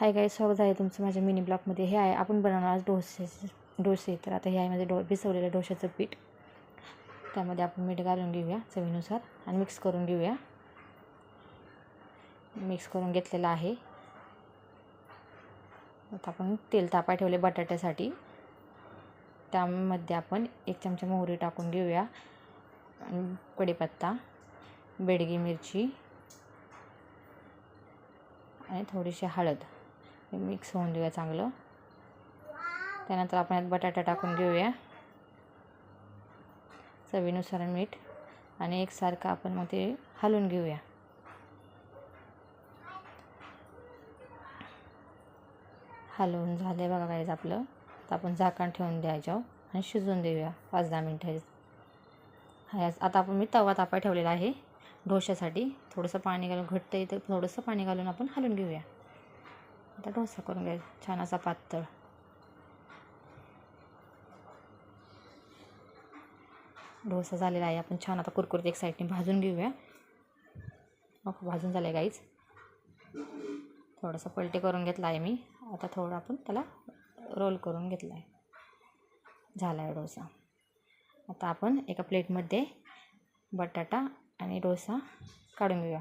हाय काय स्वागत आहे तुमचं माझ्या मिनी ब्लॉकमध्ये हे आहे आपण बनवणार आज डोसे डोसे. तर आता हे आहे माझे डो भिसवलेलं डोशाचं पीठ. त्यामध्ये आपण मीठ घालून घेऊया चवीनुसार आणि मिक्स करून घेऊया. मिक्स करून घेतलेलं आहे. आता आपण तेल तापा ठेवले बटाट्यासाठी. त्यामध्ये आपण एक चमचा मोहरी टाकून घेऊया. आणि कढीपत्ता बेडगी मिरची आणि थोडीशी हळद. हे मिक्स होऊन देऊया चांगलं. त्यानंतर आपण यात बटाटा टाकून घेऊया. चवीनुसार मीठ आणि एकसारखं आपण मग ते हलवून घेऊया. हलवून झाले बघा काहीच आपलं. तर आपण झाकण ठेवून द्यायचं आणि शिजवून देऊया पाच दहा मिनटं. ह्याच आता आपण मी तवा तापा ठेवलेला आहे. डोशासाठी थोडंसं पाणी घालून घट्ट येतं थोडंसं पाणी घालून आपण हलवून घेऊया. आता डोसा करून घ्या छान असा पातळ डोसा झालेला आहे आपण छान आता कुरकुरीत एक साईडने भाजून घेऊया मग भाजून झालं आहे गाईच थोडंसं पलटे करून घेतला आहे मी आता थोडं आपण त्याला रोल करून घेतला आहे झाला आहे डोसा आता आपण एका प्लेटमध्ये बटाटा आणि डोसा काढून घेऊया